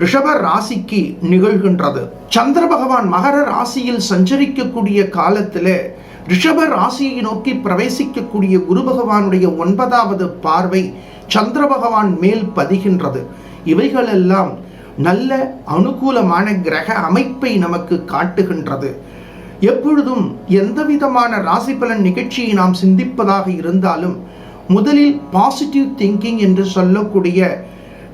ரிஷப ராசிக்கு நிகழ்கின்றது. சந்திர பகவான் மகர ராசியில் சஞ்சரிக்கக்கூடிய காலத்தில் ரிஷப ராசியை நோக்கி பிரவேசிக்கக்கூடிய குரு பகவானுடைய ஒன்பதாவது பார்வை சந்திர பகவான் மேல் பதிகின்றது. இவைகளெல்லாம் நல்ல அனுகூலமான கிரக அமைப்பை நமக்கு காட்டுகின்றது. எப்பொழுதும் எந்த விதமான ராசி பலன் நிகழ்ச்சியை நாம் சிந்திப்பதாக இருந்தாலும் முதலில் பாசிட்டிவ் திங்கிங் என்று சொல்லக்கூடிய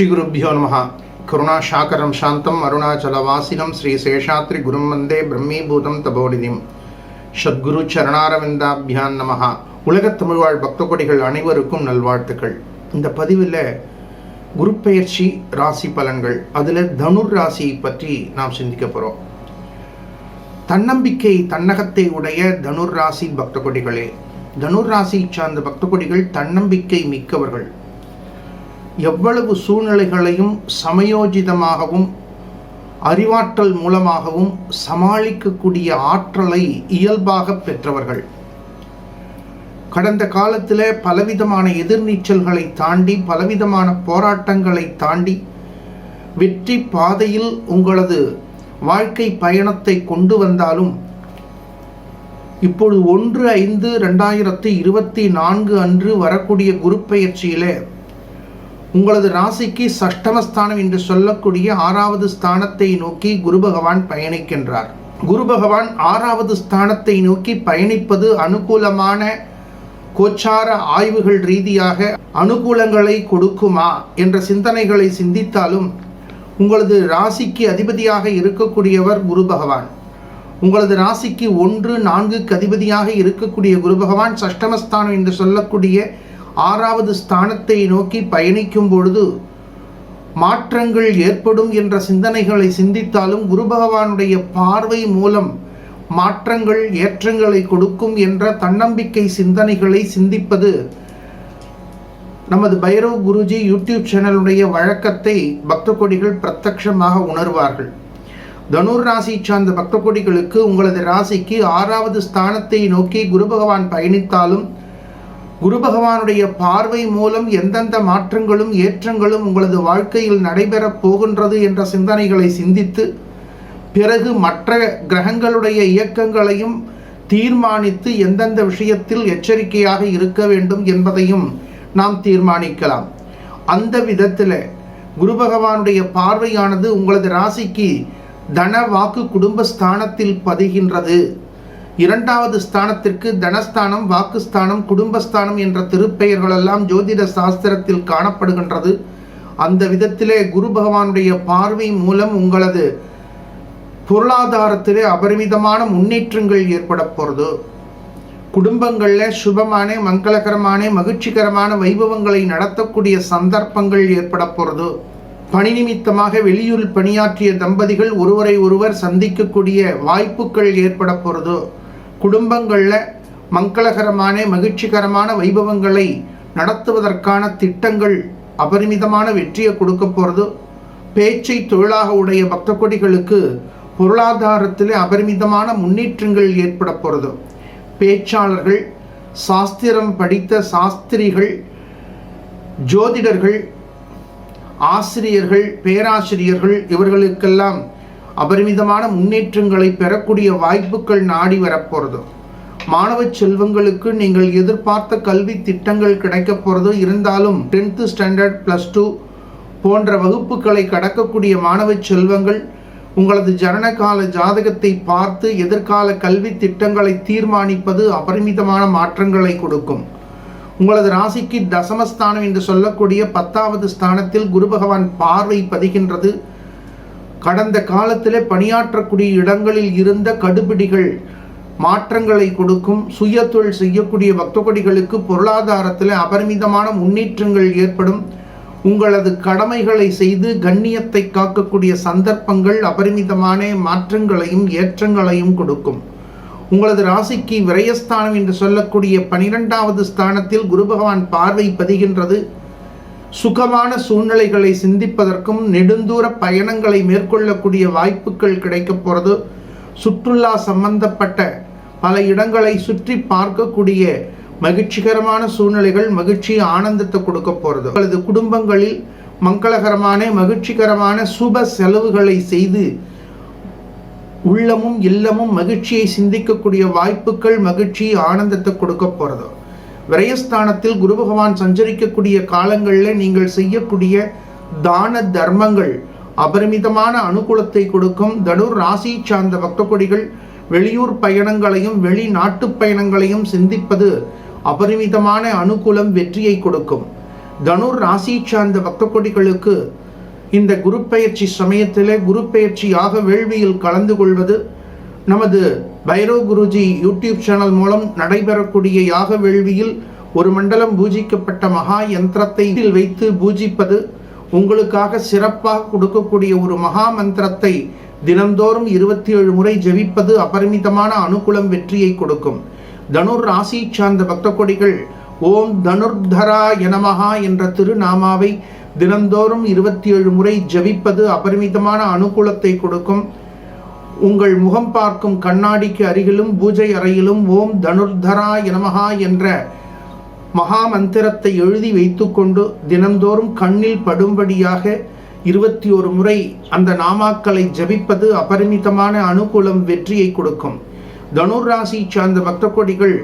ஸ்ரீகுருப்பியோ நம கருணாசாகரம் சாந்தம் அருணாச்சலவாசினம் ஸ்ரீ சேஷாத்ரி குரும் வந்தே பிரம்மீபூதம் தபோனிதிம் சத்குரு சரணாரவிந்தாபியான் நமஹா உலகத் தமிழ்வாழ் பக்த கொடிகள் அனைவருக்கும் நல்வாழ்த்துக்கள். இந்த பதிவில் குருப்பெயர்ச்சி ராசி பலன்கள் அதில் தனுர் ராசியை பற்றி நாம் சிந்திக்க போகிறோம் தன்னம்பிக்கை தன்னகத்தை உடைய தனுர் ராசி பக்த கொடிகளே தனுர் ராசி சார்ந்த பக்த கொடிகள் தன்னம்பிக்கை மிக்கவர்கள். எவ்வளவு சூழ்நிலைகளையும் சமயோஜிதமாகவும் அறிவாற்றல் மூலமாகவும் சமாளிக்கக்கூடிய ஆற்றலை இயல்பாக பெற்றவர்கள். கடந்த காலத்தில் பலவிதமான எதிர்நீச்சல்களை தாண்டி பலவிதமான போராட்டங்களை தாண்டி வெற்றி பாதையில் உங்களது வாழ்க்கை பயணத்தை கொண்டு வந்தாலும் இப்பொழுது ஒன்று ஐந்து ரெண்டாயிரத்தி இருபத்தி நான்கு அன்று வரக்கூடிய குரு பயிற்சியில் உங்களது ராசிக்கு சஷ்டமஸ்தானம் என்று சொல்லக்கூடிய ஆறாவது ஸ்தானத்தை நோக்கி குரு பகவான் பயணிக்கின்றார். குரு பகவான் ஆறாவது ஸ்தானத்தை நோக்கி பயணிப்பது அனுகூலமான கோச்சார ஆய்வுகள் ரீதியாக அனுகூலங்களை கொடுக்குமா என்ற சிந்தனைகளை சிந்தித்தாலும் உங்களது ராசிக்கு அதிபதியாக இருக்கக்கூடியவர் குரு பகவான். உங்களது ராசிக்கு ஒன்று நான்குக்கு அதிபதியாக இருக்கக்கூடிய குரு பகவான் சஷ்டமஸ்தானம் என்று சொல்லக்கூடிய ஆறாவது ஸ்தானத்தை நோக்கி பயணிக்கும் பொழுது மாற்றங்கள் ஏற்படும் என்ற சிந்தனைகளை சிந்தித்தாலும் குரு பகவானுடைய பார்வை மூலம் மாற்றங்கள் ஏற்றங்களை கொடுக்கும் என்ற தன்னம்பிக்கை சிந்தனைகளை சிந்திப்பது நமது பைரவ் குருஜி யூடியூப் சேனலுடைய வழக்கத்தை பக்த கொடிகள் பிரத்யட்சமாக உணர்வார்கள். தனுர் ராசி சார்ந்த பக்த கொடிகளுக்கு உங்களது ராசிக்கு ஆறாவது ஸ்தானத்தை நோக்கி குரு பகவான் பயணித்தாலும் குரு பகவானுடைய பார்வை மூலம் எந்தெந்த மாற்றங்களும் ஏற்றங்களும் உங்களது வாழ்க்கையில் நடைபெறப் போகின்றது என்ற சிந்தனைகளை சிந்தித்து பிறகு மற்ற கிரகங்களுடைய இயக்கங்களையும் தீர்மானித்து எந்தெந்த விஷயத்தில் எச்சரிக்கையாக இருக்க வேண்டும் என்பதையும் நாம் தீர்மானிக்கலாம். அந்த விதத்தில் குரு பகவானுடைய பார்வையானது உங்களது ராசிக்கு தன வாக்கு குடும்பஸ்தானத்தில் பதிகின்றது. இரண்டாவது ஸ்தானத்திற்கு தனஸ்தானம் வாக்குஸ்தானம் குடும்பஸ்தானம் என்ற திருப்பெயர்களெல்லாம் ஜோதிட சாஸ்திரத்தில் காணப்படுகின்றது. அந்த விதத்திலே குரு பகவானுடைய பார்வை மூலம் உங்களது பொருளாதாரத்திலே அபரிமிதமான முன்னேற்றங்கள் ஏற்பட போகிறது குடும்பங்களில் சுபமான மங்களகரமான மகிழ்ச்சிகரமான வைபவங்களை நடத்தக்கூடிய சந்தர்ப்பங்கள் ஏற்பட போகிறது பணி நிமித்தமாக வெளியூரில் பணியாற்றிய தம்பதிகள் ஒருவரை ஒருவர் சந்திக்கக்கூடிய வாய்ப்புகள் ஏற்பட போகிறது குடும்பங்களில் மங்களகரமான மகிழ்ச்சிகரமான வைபவங்களை நடத்துவதற்கான திட்டங்கள் அபரிமிதமான வெற்றியை கொடுக்க போகிறது பேச்சை தொழிலாக உடைய பக்த கொடிகளுக்கு பொருளாதாரத்தில் அபரிமிதமான முன்னேற்றங்கள் ஏற்பட போகிறது பேச்சாளர்கள் சாஸ்திரம் படித்த சாஸ்திரிகள் ஜோதிடர்கள் ஆசிரியர்கள் பேராசிரியர்கள் இவர்களுக்கெல்லாம் அபரிமிதமான முன்னேற்றங்களை பெறக்கூடிய வாய்ப்புகள் நாடி வரப்போகிறதோ மாணவ செல்வங்களுக்கு நீங்கள் எதிர்பார்த்த கல்வி திட்டங்கள் கிடைக்க போகிறதோ இருந்தாலும் டென்த்து ஸ்டாண்டர்ட் ப்ளஸ் டூ போன்ற வகுப்புகளை கடக்கக்கூடிய மாணவ செல்வங்கள் உங்களது ஜனனகால ஜாதகத்தை பார்த்து எதிர்கால கல்வி திட்டங்களை தீர்மானிப்பது அபரிமிதமான மாற்றங்களை கொடுக்கும். உங்களது ராசிக்கு தசமஸ்தானம் என்று சொல்லக்கூடிய பத்தாவது ஸ்தானத்தில் குரு பகவான் பார்வை பதிகின்றது. கடந்த காலத்தில் பணியாற்றக்கூடிய இடங்களில் இருந்த கடுபிடிகள் மாற்றங்களை கொடுக்கும் சுய தொழில் செய்யக்கூடிய பக்தகொடிகளுக்கு பொருளாதாரத்தில் அபரிமிதமான முன்னேற்றங்கள் ஏற்படும். உங்களது கடமைகளை செய்து கண்ணியத்தை காக்கக்கூடிய சந்தர்ப்பங்கள் அபரிமிதமான மாற்றங்களையும் ஏற்றங்களையும் கொடுக்கும். உங்களது ராசிக்கு விரயஸ்தானம் என்று சொல்லக்கூடிய பனிரெண்டாவது ஸ்தானத்தில் குரு பகவான் பார்வை பதிகின்றது. சுகமான சூழ்நிலைகளை சிந்திப்பதற்கும் நெடுந்தூர பயணங்களை மேற்கொள்ளக்கூடிய வாய்ப்புகள் கிடைக்க போகிறது சுற்றுலா சம்பந்தப்பட்ட பல இடங்களை சுற்றி பார்க்கக்கூடிய மகிழ்ச்சிகரமான சூழ்நிலைகள் மகிழ்ச்சி ஆனந்தத்தை கொடுக்க போகிறது அல்லது குடும்பங்களில் மங்களகரமான மகிழ்ச்சிகரமான சுப செலவுகளை செய்து உள்ளமும் இல்லமும் மகிழ்ச்சியை சிந்திக்கக்கூடிய வாய்ப்புகள் மகிழ்ச்சி ஆனந்தத்தை கொடுக்க போகிறது விரயஸ்தானத்தில் குரு பகவான் சஞ்சரிக்கக்கூடிய காலங்களில் நீங்கள் செய்யக்கூடிய தான தர்மங்கள் அபரிமிதமான அனுகூலத்தை கொடுக்கும் தனுர் ராசி சார்ந்த பக்த கொடிகள் வெளியூர் பயணங்களையும் வெளிநாட்டு பயணங்களையும் சிந்திப்பது அபரிமிதமான அனுகூலம் வெற்றியை கொடுக்கும். தனுர் ராசி சார்ந்த பக்த கொடிகளுக்கு இந்த குரு பயிற்சி சமயத்திலே குரு பயிற்சியாக வேள்வியில் கலந்து கொள்வது நமது பைரவ் குருஜி யூடியூப் சேனல் மூலம் நடைபெறக்கூடிய யாக வேள்வியில் ஒரு மண்டலம் பூஜிக்கப்பட்ட மகா யந்திரத்தை வைத்து பூஜிப்பது உங்களுக்காக சிறப்பாக கொடுக்கக்கூடிய ஒரு மகா மந்திரத்தை தினந்தோறும் இருபத்தி ஏழு முறை ஜெபிப்பது அபரிமிதமான அனுகூலம் வெற்றியை கொடுக்கும். தனுர் ராசி சார்ந்த பக்த கொடிகள் ஓம் தனுர்தரா எனமகா என்ற திருநாமாவை தினந்தோறும் இருபத்தி ஏழு முறை ஜபிப்பது அபரிமிதமான அனுகூலத்தை கொடுக்கும். உங்கள் முகம் பார்க்கும் கண்ணாடிக்கு அருகிலும் பூஜை அறையிலும் ஓம் தனுர்தரா எனமகா என்ற மகா மந்திரத்தை எழுதி வைத்துக்கொண்டு தினந்தோறும் கண்ணில் படும்படியாக இருபத்தி ஒரு முறை அந்த நாமாக்களை ஜபிப்பது அபரிமிதமான அனுகூலம் வெற்றியை கொடுக்கும். தனுர் ராசி சார்ந்த பக்த கொடிகள்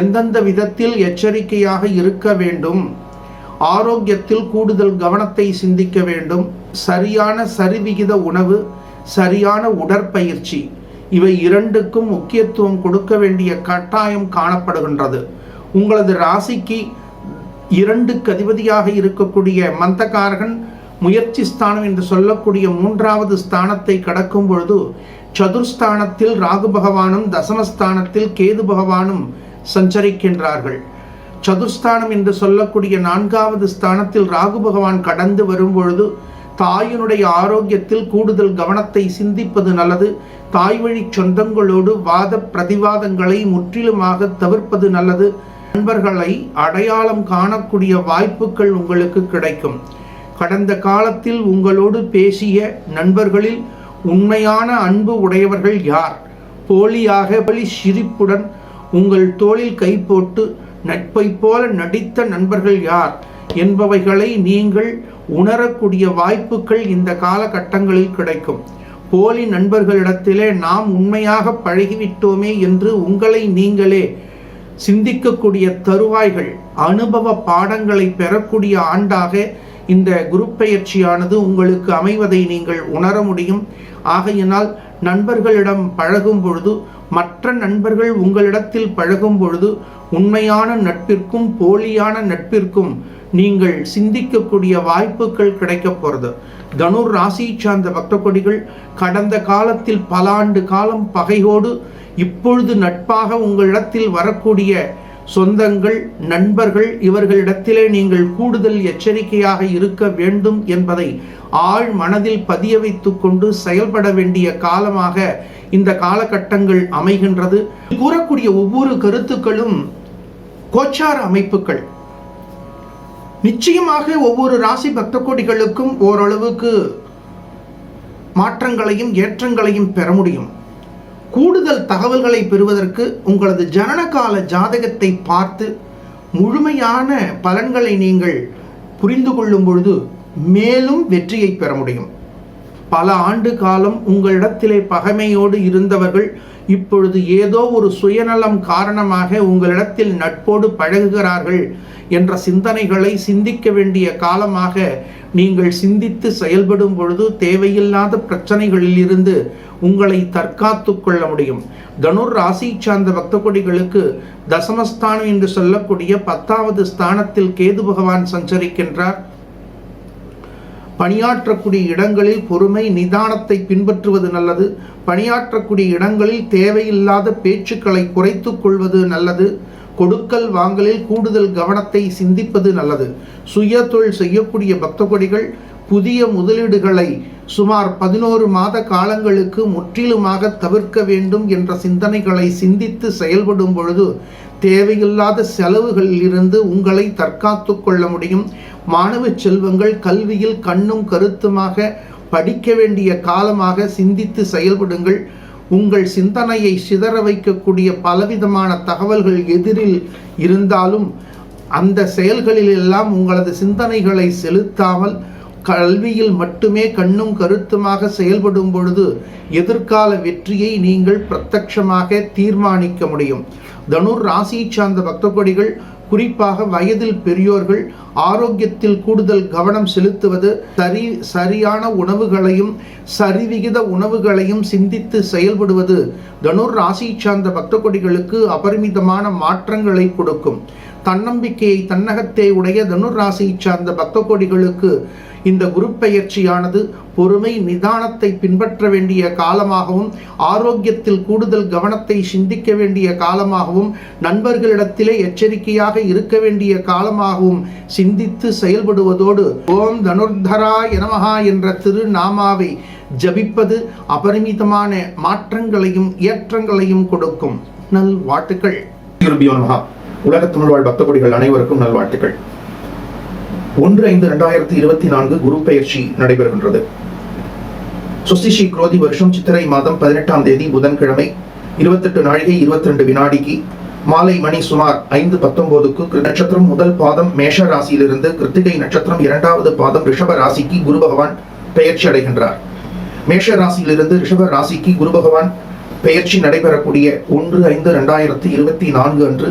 எந்தெந்த விதத்தில் எச்சரிக்கையாக இருக்க வேண்டும்? ஆரோக்கியத்தில் கூடுதல் கவனத்தை சிந்திக்க வேண்டும். சரியான சரிவிகித உணவு சரியான உடற்பயிற்சி. இவை இரண்டுக்கும் முக்கியத்துவம் கொடுக்க வேண்டிய கட்டாயம் காணப்படுகின்றது. உங்களது ராசிக்கு இரண்டு கதிபதியாக இருக்கக்கூடிய மந்தகாரகன் முயற்சி ஸ்தானம் என்று சொல்லக்கூடிய மூன்றாவது ஸ்தானத்தை கடக்கும் பொழுது சதுர்ஸ்தானத்தில் ராகு பகவானும் தசமஸ்தானத்தில் கேது பகவானும் சஞ்சரிக்கின்றார்கள். சதுர்ஸ்தானம் என்று சொல்லக்கூடிய நான்காவது ஸ்தானத்தில் ராகு பகவான் கடந்து வரும் பொழுது தாயினுடைய ஆரோக்கியத்தில் கூடுதல் கவனத்தை சிந்திப்பது நல்லது. தாய் வழி சொந்தங்களோடு வாத பிரதிவாதங்களை முற்றிலுமாக தவிர்ப்பது நல்லது. நண்பர்களை அடையாளம் காணக்கூடிய வாய்ப்புகள் உங்களுக்கு கிடைக்கும். கடந்த காலத்தில் உங்களோடு பேசிய நண்பர்களில் உண்மையான அன்பு உடையவர்கள் யார்? போலியாக பலி சிரிப்புடன் உங்கள் தோளில் கை போட்டு நட்பை போல நடித்த நண்பர்கள் யார்? என்பவைகளை நீங்கள் உணரக்கூடிய வாய்ப்புகள் இந்த காலகட்டங்களில் கிடைக்கும். போலி நண்பர்களிடத்திலே நாம் உண்மையாக பழகிவிட்டோமே என்று உங்களை நீங்களே சிந்திக்கக்கூடிய தருவாய்கள் அனுபவ பாடங்களை பெறக்கூடிய ஆண்டாக இந்த குரு பெயர்ச்சியானது உங்களுக்கு அமைவதை நீங்கள் உணர முடியும். ஆகையினால் நண்பர்களிடம் பழகும் பொழுது மற்ற நண்பர்கள் உங்களிடத்தில் பழகும் பொழுது உண்மையான நட்பிற்கும் போலியான நட்பிற்கும் நீங்கள் சிந்திக்கக்கூடிய வாய்ப்புகள் கிடைக்க போகிறது தனுர் ராசி சார்ந்த பக்த கொடிகள் கடந்த காலத்தில் பல ஆண்டு காலம் பகையோடு இப்பொழுது நட்பாக உங்களிடத்தில் வரக்கூடிய சொந்தங்கள் நண்பர்கள் இவர்களிடத்திலே நீங்கள் கூடுதல் எச்சரிக்கையாக இருக்க வேண்டும் என்பதை ஆழ் மனதில் பதிய வைத்துக்கொண்டு செயல்பட வேண்டிய காலமாக இந்த காலகட்டங்கள் அமைகின்றது. கூறக்கூடிய ஒவ்வொரு கருத்துக்களும் கோச்சார அமைப்புகள். நிச்சயமாக ஒவ்வொரு ராசி பக்த கோடிகளுக்கும் ஓரளவுக்கு மாற்றங்களையும் ஏற்றங்களையும் பெற முடியும். கூடுதல் தகவல்களை பெறுவதற்கு உங்களது ஜனனகால ஜாதகத்தை பார்த்து முழுமையான பலன்களை நீங்கள் புரிந்து கொள்ளும் பொழுது மேலும் வெற்றியை பெற முடியும். பல ஆண்டு காலம் உங்களிடத்திலே பகைமையோடு இருந்தவர்கள் இப்பொழுது ஏதோ ஒரு சுயநலம் காரணமாக உங்களிடத்தில் நட்போடு பழகுகிறார்கள் என்ற சிந்தனைகளை சிந்திக்க வேண்டிய காலமாக நீங்கள் சிந்தித்து செயல்படும் பொழுது தேவையில்லாத பிரச்சனைகளில் இருந்து உங்களை தற்காத்து கொள்ள முடியும். தனுர் ராசி சார்ந்த பக்தகொடிகளுக்கு தசமஸ்தானம் என்று சொல்லக்கூடிய பத்தாவது ஸ்தானத்தில் கேது பகவான் சஞ்சரிக்கின்றார். பணியாற்றக்கூடிய இடங்களில் பொறுமை நிதானத்தை பின்பற்றுவது நல்லது. பணியாற்றக்கூடிய இடங்களில் தேவையில்லாத பேச்சுக்களை குறைத்து கொள்வது நல்லது. கொடுக்கல் வாங்கலில் கூடுதல் கவனத்தை சிந்திப்பது நல்லது. சுய தொழில் செய்யக்கூடிய பக்த கொடிகள் புதிய முதலீடுகளை சுமார் பதினோரு மாத காலங்களுக்கு முற்றிலுமாக தவிர்க்க வேண்டும் என்ற சிந்தனைகளை சிந்தித்து செயல்படும் பொழுது தேவையில்லாத செலவுகளில் இருந்து உங்களை தற்காத்து கொள்ள முடியும். மாணவ செல்வங்கள் கல்வியில் கண்ணும் கருத்துமாக படிக்க வேண்டிய காலமாக சிந்தித்து செயல்படுங்கள். உங்கள் சிந்தனையை சிதற வைக்கக்கூடிய பலவிதமான தகவல்கள் எதிரில் இருந்தாலும் அந்த செயல்களில் எல்லாம் உங்களது சிந்தனைகளை செலுத்தாமல் கல்வியில் மட்டுமே கண்ணும் கருத்துமாக செயல்படும் பொழுது எதிர்கால வெற்றியை நீங்கள் பிரத்யட்சமாக தீர்மானிக்க முடியும். தனுர் ராசி சார்ந்த பக்தப்படிகள் கொடிகள் குறிப்பாக வயதில் பெரியோர்கள் ஆரோக்கியத்தில் கூடுதல் கவனம் செலுத்துவது சரி சரியான உணவுகளையும் சரிவிகித உணவுகளையும் சிந்தித்து செயல்படுவது தனுர் ராசி சார்ந்த பக்த கொடிகளுக்கு அபரிமிதமான மாற்றங்களை கொடுக்கும். தன்னம்பிக்கையை தன்னகத்தே உடைய தனுர் ராசியைச் சார்ந்த பக்த கோடிகளுக்கு இந்த குரு பெயர்ச்சியானது பொறுமை நிதானத்தை பின்பற்ற வேண்டிய காலமாகவும் ஆரோக்கியத்தில் கூடுதல் கவனத்தை சிந்திக்க வேண்டிய காலமாகவும் நண்பர்களிடத்திலே எச்சரிக்கையாக இருக்க வேண்டிய காலமாகவும் சிந்தித்து செயல்படுவதோடு ஓம் தனுர்தரா எனமஹா என்ற திருநாமாவை ஜபிப்பது அபரிமிதமான மாற்றங்களையும் ஏற்றங்களையும் கொடுக்கும். நல் வாழ்த்துக்கள். உலக தமிழ் பக்த கொடிகள் அனைவருக்கும் நல்வாழ்த்துக்கள். ஒன்று ஐந்து இரண்டாயிரத்தி இருபத்தி நான்கு குரு பெயர்ச்சி நடைபெறுகின்றது. சுஸ்திஷி குரோதி வருஷம் சித்திரை மாதம் பதினெட்டாம் தேதி புதன்கிழமை இருபத்தெட்டு நாழிகை இருபத்தி ரெண்டு வினாடிக்கு மாலை மணி சுமார் ஐந்து பத்தொன்பதுக்கு நட்சத்திரம் முதல் பாதம் மேஷ ராசியிலிருந்து கிருத்திகை நட்சத்திரம் இரண்டாவது பாதம் ரிஷப ராசிக்கு குரு பகவான் பெயர்ச்சி அடைகின்றார். மேஷ ராசியிலிருந்து ரிஷப ராசிக்கு குரு பகவான் பெயர்ச்சி நடைபெறக்கூடிய ஒன்று ஐந்து இரண்டாயிரத்தி இருபத்தி நான்கு அன்று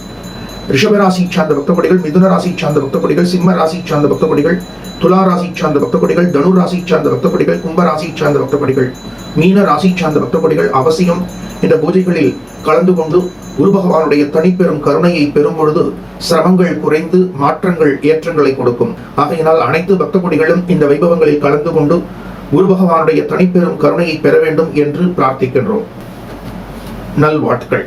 ரிஷபராசி சார்ந்த பக்த மிதுன ராசி சார்ந்த பக்த சிம்ம ராசி சார்ந்த பக்த துலா ராசி சார்ந்த பக்த தனு ராசி சார்ந்த பக்த கும்ப ராசி சார்ந்த பக்த மீன ராசி சார்ந்த பக்த அவசியம். இந்த பூஜைகளில் கலந்து கொண்டு குரு பகவானுடைய தனிப்பெரும் கருணையை பெறும் பொழுது சிரமங்கள் குறைந்து மாற்றங்கள் ஏற்றங்களை கொடுக்கும். ஆகையினால் அனைத்து பக்தப்படிகளும் இந்த வைபவங்களில் கலந்து கொண்டு குரு பகவானுடைய தனிப்பெரும் கருணையை பெற வேண்டும் என்று பிரார்த்திக்கின்றோம். நல்வாழ்த்துக்கள்.